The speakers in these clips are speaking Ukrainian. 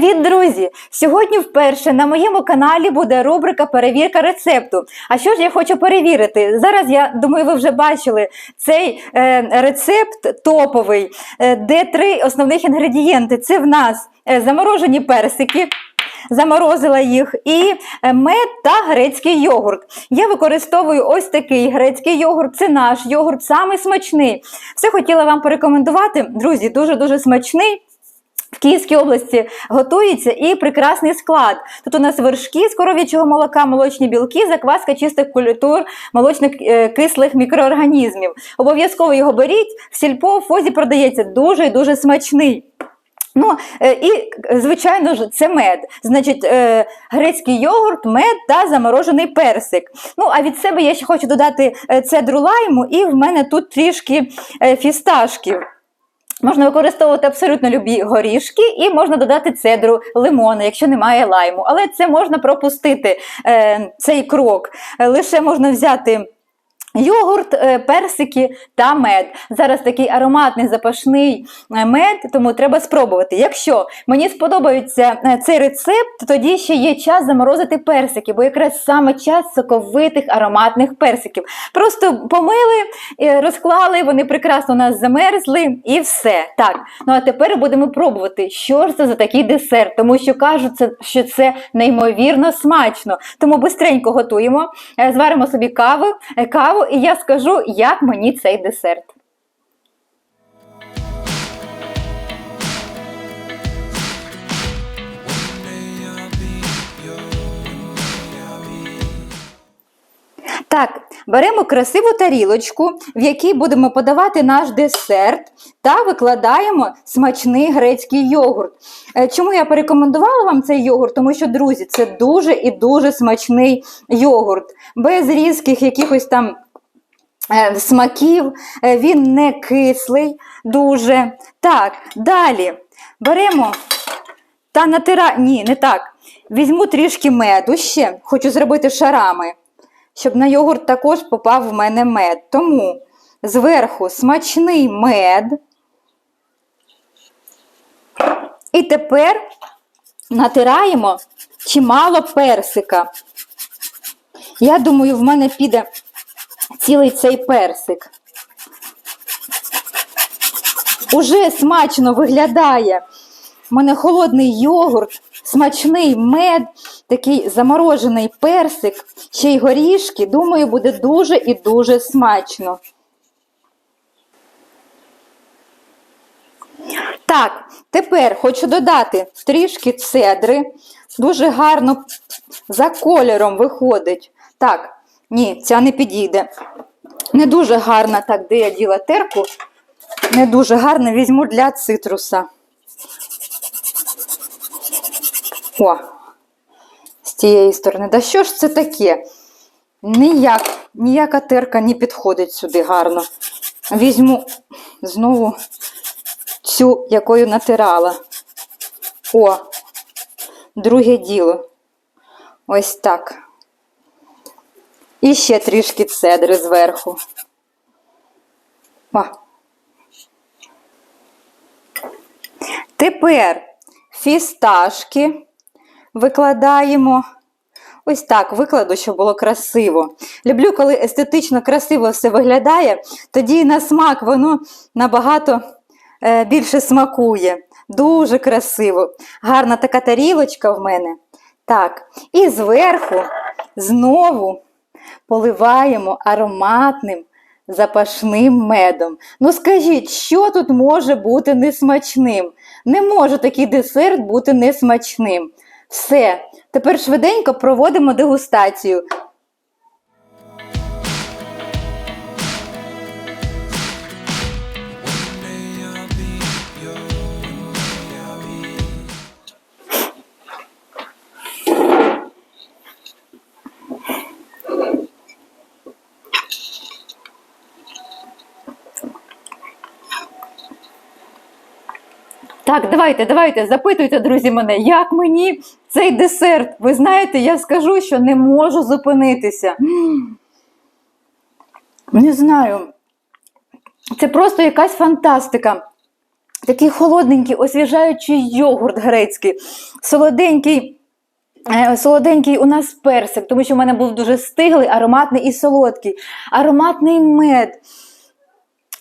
Привіт, друзі! Сьогодні вперше на моєму каналі буде рубрика Перевірка рецепту. А що ж я хочу перевірити? Зараз я думаю, ви вже бачили цей е, рецепт топовий, е, де три основних інгредієнти. Це в нас е, заморожені персики. Заморозила їх і е, мед та грецький йогурт. Я використовую ось такий грецький йогурт. Це наш йогурт, самий смачний. Все хотіла вам порекомендувати. Друзі, дуже дуже смачний. В Київській області готується і прекрасний склад. Тут у нас вершки з коров'ячого молока, молочні білки, закваска чистих культур, молочних е, кислих мікроорганізмів. Обов'язково його беріть. В сільпо в фозі продається дуже і дуже смачний. Ну е, і звичайно ж, це мед. Значить, е, грецький йогурт, мед та заморожений персик. Ну а від себе я ще хочу додати цедру лайму, і в мене тут трішки фісташків. Можна використовувати абсолютно любі горішки, і можна додати цедру лимони, якщо немає лайму. Але це можна пропустити е, цей крок. Лише можна взяти. Йогурт, е, персики та мед. Зараз такий ароматний запашний е, мед, тому треба спробувати. Якщо мені сподобається е, цей рецепт, тоді ще є час заморозити персики, бо якраз саме час соковитих ароматних персиків. Просто помили, розклали, вони прекрасно у нас замерзли і все. Так, ну а тепер будемо пробувати, що ж це за такий десерт, тому що кажуть, що це неймовірно смачно. Тому бистренько готуємо, зваримо собі каву, е, і я скажу, як мені цей десерт. Так, беремо красиву тарілочку, в якій будемо подавати наш десерт, та викладаємо смачний грецький йогурт. Е, Чому я порекомендувала вам цей йогурт? Тому що, друзі, це дуже і дуже смачний йогурт, без різких якихось там смаків, е, він не кислий дуже. Так, далі беремо та натира... Ні, не так. Візьму трішки меду ще, хочу зробити шарами, щоб на йогурт також попав в мене мед. Тому зверху смачний мед. І тепер натираємо чимало персика. Я думаю, в мене піде цілий цей персик. Уже смачно виглядає. У мене холодний йогурт, смачний мед, такий заморожений персик, ще й горішки. Думаю, буде дуже і дуже смачно. Так, тепер хочу додати трішки цедри. Дуже гарно за кольором виходить. Так, ні, ця не підійде. Не дуже гарна, так, де я діла терку. Не дуже гарно візьму для цитруса. О, з цієї сторони. Да що ж це таке? Ніяк, ніяка терка не підходить сюди гарно. Візьму знову цю, якою натирала. О, друге діло. Ось так. І ще трішки цедри зверху. О. Тепер фісташки викладаємо. Ось так викладу, щоб було красиво. Люблю, коли естетично красиво все виглядає, тоді на смак воно набагато е, більше смакує. Дуже красиво. Гарна така тарілочка в мене. Так, і зверху знову поливаємо ароматним запашним медом. Ну скажіть, що тут може бути несмачним? Не може такий десерт бути несмачним. Все, тепер швиденько проводимо дегустацію. Так, давайте, давайте, запитуйте, друзі, мене, як мені цей десерт? Ви знаєте, я скажу, що не можу зупинитися. Не знаю. Це просто якась фантастика. такий холодненький, освіжаючий йогурт грецький, солоденький. Е, Солоденький у нас персик, тому що в мене був дуже стиглий, ароматний і солодкий, ароматний мед,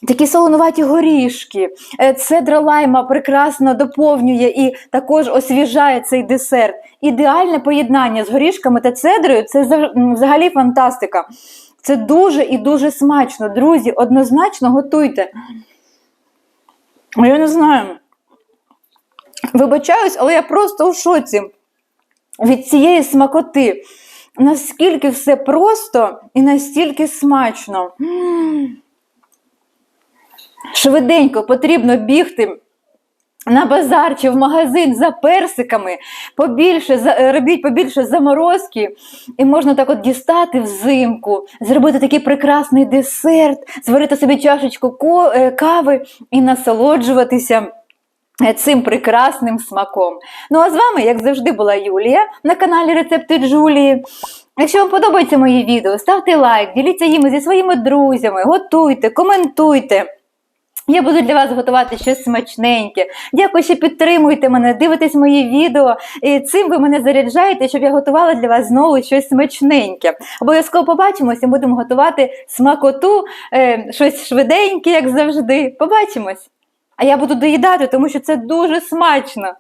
такі солонуваті горішки. Е, Цедра лайма прекрасно доповнює і також освіжає цей десерт. Ідеальне поєднання з горішками та цедрою це взагалі фантастика. Це дуже і дуже смачно. Друзі, однозначно готуйте. Я не знаю. Вибачаюсь, але я просто у шоці від цієї смакоти. Наскільки все просто і настільки смачно. Швиденько потрібно бігти на базар чи в магазин за персиками, побільше, е, робіть побільше заморозки, і можна так от дістати взимку, зробити такий прекрасний десерт, зварити собі чашечку е, кави і насолоджуватися е, цим прекрасним смаком. Ну а з вами, як завжди, була Юлія на каналі Рецепти Джулії. Якщо вам подобаються мої відео, ставте лайк, діліться їми зі своїми друзями, готуйте, коментуйте. Я буду для вас готувати щось смачненьке. Дякую, що підтримуєте мене, дивитесь мої відео. І цим ви мене заряджаєте, щоб я готувала для вас знову щось смачненьке. Обов'язково побачимось і будемо готувати смакоту, е, щось швиденьке, як завжди. Побачимось. А я буду доїдати, тому що це дуже смачно.